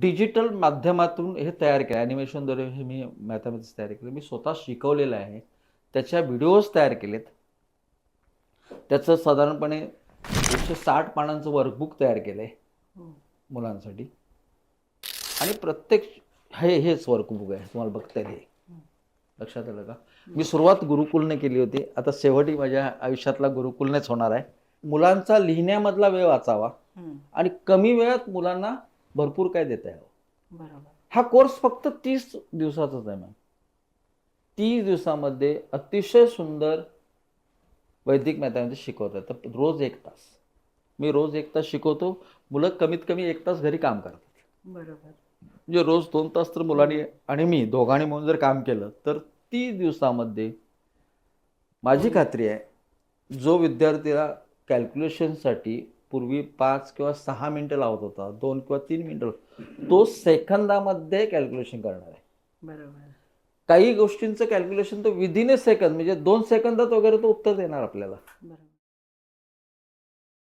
Digital माध्यमातून हे तयार केलं. ॲनिमेशनद्वारे हे मी मॅथमॅटिक्स तयार केलं. मी स्वतः शिकवलेलं आहे. त्याच्या व्हिडिओज तयार केलेत. त्याचं साधारणपणे एकशे साठ पानांचं वर्कबुक तयार केलं आहे हं. मुलांसाठी. आणि प्रत्येक हे हेच वर्कबुक आहे. तुम्हाला बघता येईल हे. लक्षात आलं का? मी सुरुवात गुरुकुलने केली होती. आता शेवटी माझ्या आयुष्यातला गुरुकुलनेच होणार आहे. मुलांचा लिहिण्यामधला वेळ वाचावा. आणि कमी वेळात मुलांना भरपूर काय देता यावं बरोबर. हा कोर्स फक्त तीस दिवसाचाच आहे मॅम तीस दिवसामध्ये अतिशय सुंदर वैदिक मॅथमॅटिक्स शिकवतात तर रोज एक तास. मी रोज एक तास शिकवतो. मुलं कमीत कमी एक तास घरी काम करतात. बरोबर. म्हणजे रोज दोन तास तर मुलांनी आणि मी दोघांनी म्हणून जर काम केलं तर तीस दिवसामध्ये माझी खात्री आहे जो विद्यार्थीला कॅल्क्युलेशनसाठी पूर्वी पाच किंवा सहा मिनटं लावत होता दोन किंवा तीन मिनटं. तो सेकंदामध्ये कॅल्क्युलेशन करणार आहे. बरोबर. काही गोष्टींचं कॅल्क्युलेशन तो विदिन ए सेकंद म्हणजे दोन सेकंदात वगैरे तो उत्तर देणार आपल्याला. बरोबर.